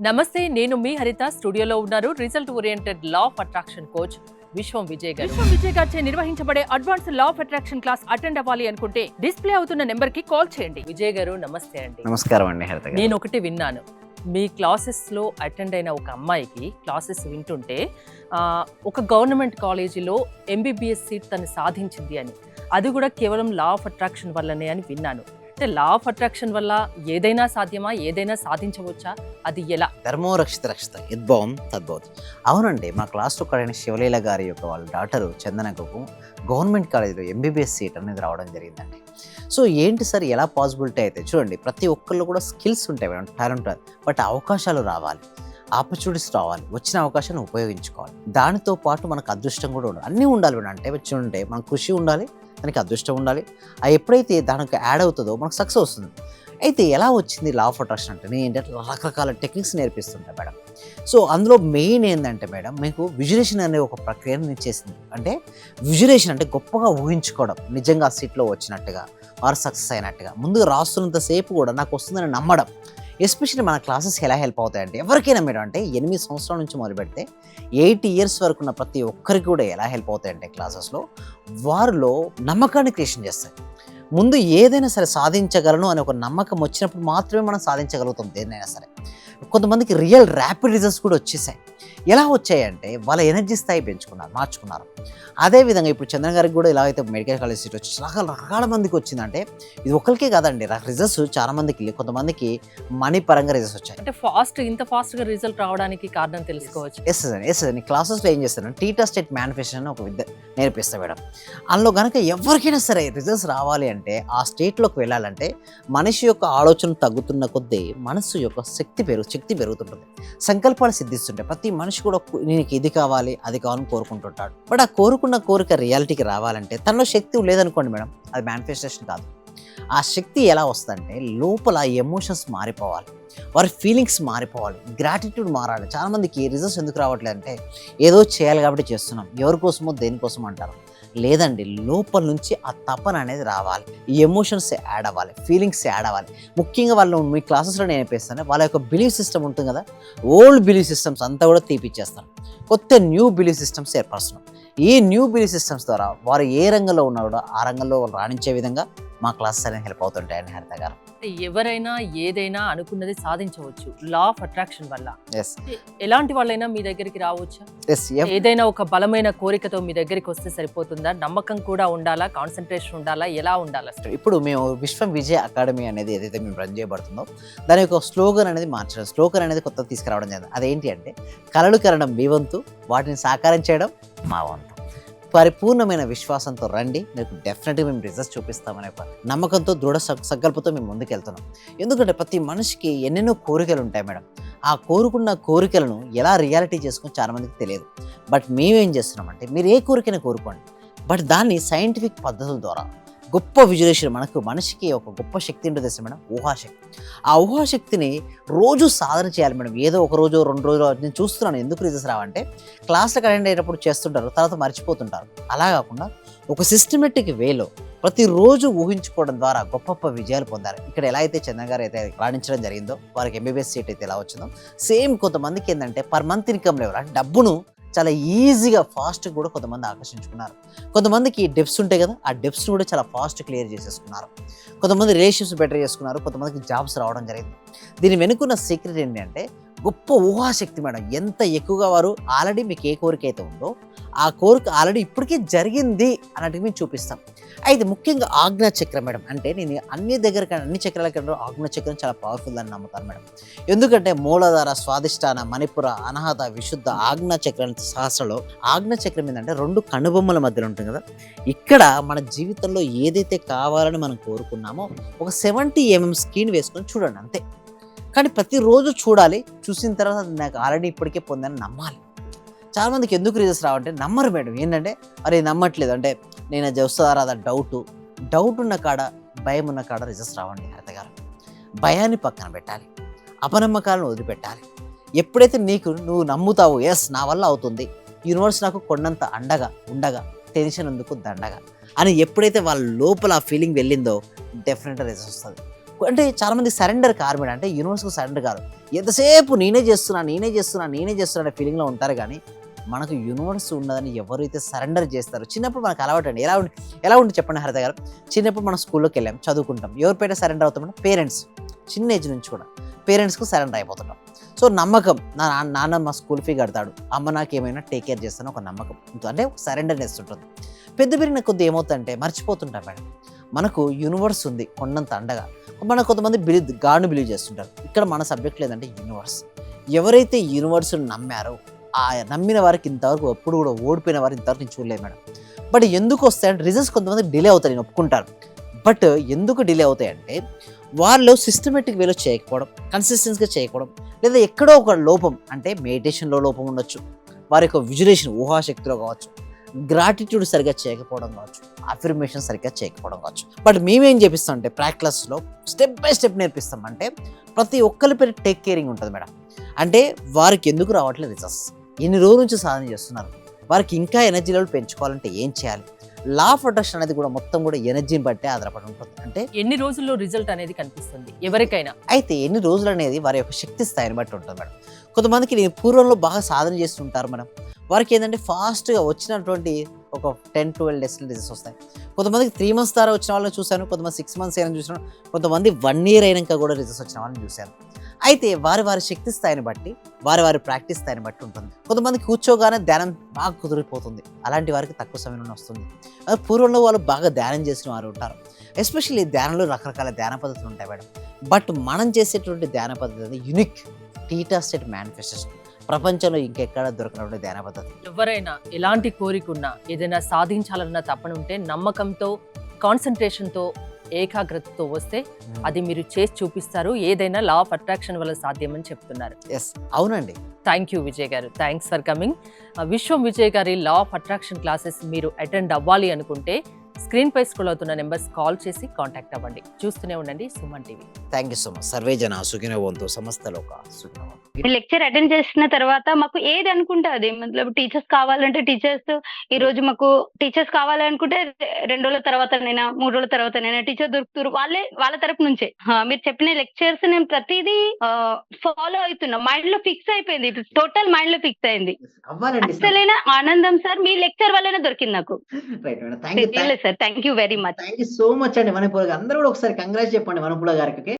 నమస్తే నేను మీ హరిత. స్టూడియోలో ఉన్నారు result oriented law of attraction coach Viswam Vijay garu. Viswam Vijay గారిచే నిర్వహించబడే advance law of attraction class attend అవ్వాలి అనుకుంటే డిస్ప్లే అవుతున్న నెంబర్కి కాల్ చేయండి. విజయ్ గారు నమస్తే అండి. నమస్కారం అండి హరిత గారు. నేను ఒకటి విన్నాను. మీ క్లాసెస్లో అటెండ్ అయిన ఒక అమ్మాయికి క్లాసెస్ వింటుంటే ఆ, ఒక గవర్నమెంట్ కాలేజీలో ఎంబీబీఎస్ సీట్ తను సాధించింది అని. అది కూడా కేవలం లా ఆఫ్ అట్రాక్షన్ వల్లనే అని విన్నాను. అంటే లా ఆఫ్ అట్రాక్షన్ వల్ల ఏదైనా సాధ్యమా? ఏదైనా సాధించవచ్చా? అది ఎలా? ధర్మో రక్షిత రక్షిత యద్భవం తద్భవతి అవునండి మా క్లాస్లో ఒకడైన శివలీల గారి యొక్క వాళ్ళ డాటరు చందనకు గవర్నమెంట్ కాలేజీలో ఎంబీబీఎస్ సీట్ అనేది రావడం జరిగిందండి. సో ఏంటి సార్ ఎలా పాసిబిలిటీ అయితే? చూడండి ప్రతి ఒక్కళ్ళు కూడా స్కిల్స్ ఉంటాయి మేడం టాలెంట్ బట్ అవకాశాలు రావాలి. ఆపర్చునిటీస్ రావాలి వచ్చిన అవకాశాన్ని ఉపయోగించుకోవాలి. దానితో పాటు మనకు అదృష్టం కూడా ఉండాలి. అన్నీ ఉండాలి అంటే వచ్చి ఉంటే మనకు కృషి ఉండాలి దానికి అదృష్టం ఉండాలి. అది ఎప్పుడైతే దానికి యాడ్ అవుతుందో మనకు సక్సెస్ వస్తుంది. అయితే ఎలా వచ్చింది లా ఆఫ్ అట్రాక్షన్ అంటే నేను ఏంటంటే రకరకాల టెక్నిక్స్ నేర్పిస్తుంటా మేడం. సో అందులో మెయిన్ ఏంటంటే మేడం మీకు విజులేషన్ అనే ఒక ప్రక్రియను నేను చేసింది. అంటే విజులేషన్ అంటే గొప్పగా ఊహించుకోవడం నిజంగా సీట్లో వచ్చినట్టుగా వారు సక్సెస్ అయినట్టుగా. ముందుగా రాస్తున్నంతసేపు కూడా నాకు వస్తుందని నమ్మడం. ఎస్పెషల్లీ మన క్లాసెస్ ఎలా హెల్ప్ అవుతాయంటే ఎవరికైనా మేడం అంటే ఎనిమిది సంవత్సరాల నుంచి మొదలు పెడితే ఎయిట్ ఇయర్స్ వరకు ఉన్న ప్రతి ఒక్కరికి కూడా ఎలా హెల్ప్ అవుతాయంటే క్లాసెస్లో వారిలో నమ్మకాన్ని క్రియేషన్ చేస్తాయి. ముందు ఏదైనా సరే సాధించగలను అనే ఒక నమ్మకం వచ్చినప్పుడు మాత్రమే మనం సాధించగలుగుతాం దేన్నైనా సరే. కొంతమందికి రియల్ ర్యాపిడ్ రిజల్ట్స్ కూడా వచ్చేసాయి. ఎలా వచ్చాయంటే వాళ్ళ ఎనర్జీ స్థాయి పెంచుకున్నారు మార్చుకున్నారు. అదేవిధంగా ఇప్పుడు చంద్రన్ గారికి కూడా ఎలా అయితే మెడికల్ కాలేజ్ సీట్ వచ్చి రకాల రకాల మందికి వచ్చిందంటే ఇది ఒకరికే కాదండి రిజల్ట్స్ చాలా మందికి కొంతమందికి మనీ పరంగా రిజల్ట్స్ వచ్చాయి. అంటే ఫాస్ట్ ఇంత ఫాస్ట్గా రిజల్ట్ రావడానికి కారణం తెలుసుకోవచ్చు. ఎస్ అండి ఎస్ అండి క్లాసెస్లో ఏం చేస్తాను టీటా స్టేట్ మేనిఫెస్టేషన్ అని ఒక విద్య నేర్పిస్తాను మేడం. అందులో కనుక ఎవరికైనా సరే రిజల్ట్స్ రావాలి అంటే ఆ స్టేట్లోకి వెళ్ళాలంటే మనిషి యొక్క ఆలోచన తగ్గుతున్న కొద్దీ మనసు యొక్క శక్తి పెరుగు శక్తి పెరుగుతుంటుంది. సంకల్పాలు సిద్ధిస్తుంటాయి. ప్రతి మనిషి కూడా నేను ఇది కావాలి అది కావాలని కోరుకుంటుంటాడు. బట్ ఆ కోరుకున్న కోరిక రియాలిటీకి రావాలంటే తనలో శక్తి లేదనుకోండి మేడం అది మేనిఫెస్టేషన్ కాదు. ఆ శక్తి ఎలా వస్తుందంటే లోపల ఎమోషన్స్ మారిపోవాలి. వారి ఫీలింగ్స్ మారిపోవాలి. గ్రాటిట్యూడ్ మారాలి. చాలా మందికి రిజల్ట్స్ ఎందుకు రావట్లేదు అంటే ఏదో చేయాలి కాబట్టి చేస్తున్నాం. ఎవరికోసమో దేనికోసం అంటారు. లేదండి లోపల నుంచి ఆ తపన అనేది రావాలి. ఈ ఎమోషన్స్ యాడ్ అవ్వాలి ఫీలింగ్స్ యాడ్ అవ్వాలి. ముఖ్యంగా వాళ్ళు మీ క్లాసెస్లో నేను నేర్పిస్తాను వాళ్ళ యొక్క బిలీఫ్ సిస్టమ్ ఉంటుంది కదా ఓల్డ్ బిలీఫ్ సిస్టమ్స్ అంతా కూడా తీపిచ్చేస్తాను. కొత్త న్యూ బిలీఫ్ సిస్టమ్స్ ఏర్పరుస్తున్నాం. ఈ న్యూ బిలీఫ్ సిస్టమ్స్ ద్వారా వారు ఏ రంగంలో ఉన్నా కూడా ఆ రంగంలో రాణించే విధంగా మా క్లాసెస్ అనేది హెల్ప్ అవుతుంటాయని హరిత గారు. అంటే ఎవరైనా ఏదైనా అనుకున్నది సాధించవచ్చు. లా ఆఫ్ అట్రాక్షన్ వల్ల. ఎలాంటి వాళ్ళైనా మీ దగ్గరికి రావచ్చా? ఏదైనా ఒక బలమైన కోరికతో మీ దగ్గరికి వస్తే సరిపోతుందా? నమ్మకం కూడా ఉండాలా? కాన్సన్ట్రేషన్ ఉండాలా? ఎలా ఉండాలి? ఇప్పుడు మేము విశ్వం విజయ్ అకాడమీ అనేది ఏదైతే మేము రన్ చేయబడుతుందో దాని యొక్క స్లోగన్ అనేది మార్చడం స్లోగన్ అనేది కొత్త తీసుకురావడం జరిగింది. అదేంటి అంటే కలలు కరడం మీ వంతు వాటిని సాకారం చేయడం మా వంతు. పరిపూర్ణమైన విశ్వాసంతో రండి మీకు డెఫినెట్గా మేము రిజల్ట్స్ చూపిస్తామనే ఒక నమ్మకంతో దృఢ సంకల్పంతో మేము ముందుకెళ్తున్నాం. ఎందుకంటే ప్రతి మనిషికి ఎన్నెన్నో కోరికలు ఉంటాయి మేడం. ఆ కోరుకున్న కోరికలను ఎలా రియాలిటీ చేసుకుని చాలామందికి తెలియదు. బట్ మేమేం చేస్తున్నామంటే మీరు ఏ కోరికైనా కోరుకోండి. బట్ దాన్ని సైంటిఫిక్ పద్ధతుల ద్వారా గొప్ప విజులేషన్ మనకు మనిషికి ఒక గొప్ప శక్తి ఉంటుంది తెలుసు మేడం? ఊహాశక్తి. ఆ ఊహాశక్తిని రోజు సాధన చేయాలి మేడం. ఏదో ఒక రోజు రెండు రోజులు నేను చూస్తున్నాను ఎందుకు రీజన్స్ రావంటే క్లాసులకు అటెండ్ అయ్యేటప్పుడు చేస్తుంటారు తర్వాత మర్చిపోతుంటారు. అలా కాకుండా ఒక సిస్టమేటిక్ వేలో ప్రతిరోజు ఊహించుకోవడం ద్వారా గొప్ప గొప్ప విజయాలు పొందారు. ఇక్కడ ఎలా అయితే చందన్ గారు అయితే రాణించడం జరిగిందో వారికి ఎంబీబీఎస్ సీట్ అయితే ఎలా వచ్చిందో సేమ్ కొంతమందికి ఏంటంటే పర్ మంత్ ఇన్కమ్ లెవెల్ అంటే డబ్బును చాలా ఈజీగా ఫాస్ట్ కూడా కొంతమంది ఆకర్షించుకున్నారు. కొంతమందికి డెప్స్ ఉంటాయి కదా ఆ డెప్స్ కూడా చాలా ఫాస్ట్ క్లియర్ చేసేసుకున్నారు. కొంతమంది రిలేషన్షిప్స్ బెటర్ చేసుకున్నారు కొంతమందికి జాబ్స్ రావడం జరిగింది. దీని వెనుకున్న సీక్రెట్ ఏంటంటే గొప్ప ఊహాశక్తి మేడం. ఎంత ఎక్కువగా వారు ఆల్రెడీ మీకు ఏ కోరిక అయితే ఉందో ఆ కోరిక ఆల్రెడీ ఇప్పటికే జరిగింది అన్నట్టుగా మేము చూపిస్తాం. అయితే ముఖ్యంగా ఆజ్ఞా చక్రం మేడం. అంటే నేను అన్ని దగ్గర కన్నా- అన్ని చక్రాల కన్నా ఆజ్ఞా చక్రం చాలా పవర్ఫుల్ అని నమ్ముతాను మేడం. ఎందుకంటే మూలాధార స్వాదిష్టాన మణిపుర అనాహత విశుద్ధ ఆజ్ఞా చక్రం సహస్రలో ఆజ్ఞా చక్రం ఏంటంటే రెండు కనుబొమ్మల మధ్యలో ఉంటుంది కదా. ఇక్కడ మన జీవితంలో ఏదైతే కావాలని మనం కోరుకున్నామో ఒక సెవెంటీ ఎంఎం స్క్రీన్ వేసుకొని చూడండి అంతే. కానీ ప్రతిరోజు చూడాలి. చూసిన తర్వాత నాకు ఆల్రెడీ ఇప్పటికే పొందని నమ్మాలి. చాలామందికి ఎందుకు రీజన్స్ రావంటే నమ్మరు మేడం. ఏంటంటే మరి నమ్మట్లేదు. అంటే నేను అది వస్తుందా రాదా డౌట్ డౌట్ ఉన్న కాడ భయం ఉన్న కాడ రిజల్ట్స్ రావండి హరిత గారు. భయాన్ని పక్కన పెట్టాలి. అపనమ్మకాలను వదిలిపెట్టాలి. ఎప్పుడైతే నీకు నువ్వు నమ్ముతావు ఎస్ నా వల్ల అవుతుంది. యూనివర్స్ నాకు కొండంత అండగా ఉండగా టెన్షన్ ఎందుకు దండగా? అని ఎప్పుడైతే వాళ్ళ లోపల ఆ ఫీలింగ్ వెళ్ళిందో డెఫినెట్గా రిజల్ట్స్ వస్తుంది. అంటే చాలామంది సరెండర్ కారు అంటే యూనివర్స్కి సరెండర్ కాదు ఎంతసేపు నేనే చేస్తున్నా నేనే చేస్తున్నా నేనే చేస్తున్నా అనే ఫీలింగ్లో ఉంటారు కానీ మనకు యూనివర్స్ ఉన్నదని ఎవరైతే సరెండర్ చేస్తారో చిన్నప్పుడు మనకు అలవాటు అండి. ఎలా ఉండి ఎలా ఉండి చెప్పండి హరిత గారు? చిన్నప్పుడు మనం స్కూల్లోకి వెళ్ళాం చదువుకుంటాం. ఎవరిపైన సరెండర్ అవుతామంటే పేరెంట్స్ చిన్న ఏజ్ నుంచి కూడా. పేరెంట్స్కు సరెండర్ అయిపోతుంటాం. సో నమ్మకం నా నాన్న- నాన్న మా స్కూల్ ఫీ కడతాడు. అమ్మ నాకు ఏమైనా టేక్ కేర్ చేస్తాను ఒక నమ్మకం. అంటే సరెండర్ సరెండర్నెస్ ఉంటుంది. పెద్ద పెరిగిన కొద్ది ఏమవుతుందంటే మర్చిపోతుంటాం మేడం. మనకు యూనివర్స్ ఉంది కొండంత అండగా. మన కొంతమంది బిలీవ్ గాను బిలీవ్ చేస్తుంటారు. ఇక్కడ మన సబ్జెక్ట్ లేదంటే యూనివర్స్ ఎవరైతే యూనివర్స్ నమ్మారో ఆ నమ్మిన వారికి ఇంతవరకు ఎప్పుడు కూడా ఓడిపోయిన వారు ఇంతవరకు నేను చూడలేదు మేడం. బట్ ఎందుకు వస్తాయంటే రిజల్ట్స్ కొంతమంది డిలే అవుతాయి నేను ఒప్పుకుంటాను. బట్ ఎందుకు డిలే అవుతాయంటే వాళ్ళు సిస్టమేటిక్ వేలో చేయకపోవడం కన్సిస్టెన్స్గా చేయకపోవడం లేదా ఎక్కడో ఒక లోపం అంటే మెడిటేషన్లో లోపం ఉండొచ్చు వారి యొక్క విజులేషన్ ఊహాశక్తిలో కావచ్చు గ్రాటిట్యూడ్ సరిగ్గా చేయకపోవడం కావచ్చు అఫర్మేషన్ సరిగ్గా చేయకపోవడం కావచ్చు. బట్ మేమేం చేపిస్తాం అంటే ప్రాక్టీస్లో స్టెప్ బై స్టెప్ నేర్పిస్తాం. అంటే ప్రతి ఒక్కరి పేరు టేక్ కేరింగ్ ఉంటుంది మేడం. అంటే వారికి ఎందుకు రావట్లేదు రిజల్ట్స్ ఎన్ని రోజుల నుంచి సాధన చేస్తున్నారు. వారికి ఇంకా ఎనర్జీ లెవెల్ పెంచుకోవాలంటే ఏం చేయాలి? లా ఆఫ్ అట్రాక్షన్ అనేది కూడా మొత్తం కూడా ఎనర్జీని బట్టే ఆధారపడి ఉంటుంది. అంటే ఎన్ని రోజుల్లో రిజల్ట్ అనేది కనిపిస్తుంది? ఎవరికైనా? అయితే ఎన్ని రోజులు అనేది వారి యొక్క శక్తి స్థాయిని బట్టి ఉంటుంది మేడం. కొంతమందికి నేను పూర్వంలో బాగా సాధన చేస్తుంటారు మేడం. వారికి ఏంటంటే ఫాస్ట్గా వచ్చినటువంటి ఒక టెన్ ట్వెల్వ్ డేస్ రిజల్ట్స్ వస్తాయి. కొంతమందికి త్రీ మంత్స్ ద్వారా వచ్చిన వాళ్ళని చూశాను కొంతమంది సిక్స్ మంత్స్ అయినా చూసాను కొంతమంది వన్ ఇయర్ అయినాక కూడా రిజల్ట్స్ వచ్చిన వాళ్ళని చూశాను. అయితే వారి వారి శక్తి స్థాయిని బట్టి వారి వారి ప్రాక్టీస్ స్థాయిని బట్టి ఉంటుంది. కొంతమంది కూర్చోగానే ధ్యానం బాగా కుదిరిపోతుంది. అలాంటి వారికి తక్కువ సమయంలో వస్తుంది. పూర్వంలో వాళ్ళు బాగా ధ్యానం చేసిన వారు ఉంటారు. ఎస్పెషల్లీ ధ్యానంలో రకరకాల ధ్యాన పద్ధతులు ఉంటాయి మేడం. బట్ మనం చేసేటువంటి ధ్యాన పద్ధతి అనేది యునిక్ టీటా స్టేట్ మేనిఫెస్టేషన్ ప్రపంచంలో ఇంకెక్కడ దొరకనటువంటి ధ్యాన పద్ధతి? ఎవరైనా ఎలాంటి కోరిక ఉన్నా ఏదైనా సాధించాలన్న తపన ఉంటే నమ్మకంతో కాన్సన్ట్రేషన్తో ఏకాగ్రతతో వస్తే అది మీరు చేసి చూపిస్తారు. ఏదైనా లా ఆఫ్ అట్రాక్షన్ వల్ల సాధ్యమని చెప్తున్నారు. ఎస్ అవునండి. Thank you Vijay garu. Thanks for coming Viswam Vijay గారి లా ఆఫ్ అట్రాక్షన్ క్లాసెస్ మీరు అటెండ్ అవ్వాలి అనుకుంటే స్క్రీన్ పై స్క్రోల్ అవుతున్న నెంబర్స్ కాల్ చేసి కాంటాక్ట్ అవ్వండి. చూస్తూనే ఉండండి Suman TV. Thank you so much survey జన సుఖినవంతు సమస్త లోక సుఖినవంతు లెక్చర్ అటెండ్ చేసిన తర్వాత మాకు ఏది అనుకుంటే అది మతలబ్ టీచర్స్ కావాలంటే టీచర్స్ ఈ రోజు మాకు టీచర్స్ కావాలనుకుంటే రెండు రోజుల తర్వాత నైనా మూడు రోజుల తర్వాత నైనా టీచర్ దొరుకుతారు. వాళ్ళే వాళ్ళ తరపు నుంచే. ఆ, మీరు చెప్పిన లెక్చర్స్ నేను ప్రతిదీ ఫాలో అవుతున్నా. మైండ్లో ఫిక్స్ అయిపోయింది. టోటల్ మైండ్లో ఫిక్స్ అయింది. అవ్వాలండి అసలైన ఆనందం సార్ మీ లెక్చర్ వల్లనే దొరికింది నాకు. Sir thank you very much thank you so much అండి. మనపూల అందరూ కూడా ఒకసారి కంగ్రాట్స్ చెప్పండి వనపుల గారికి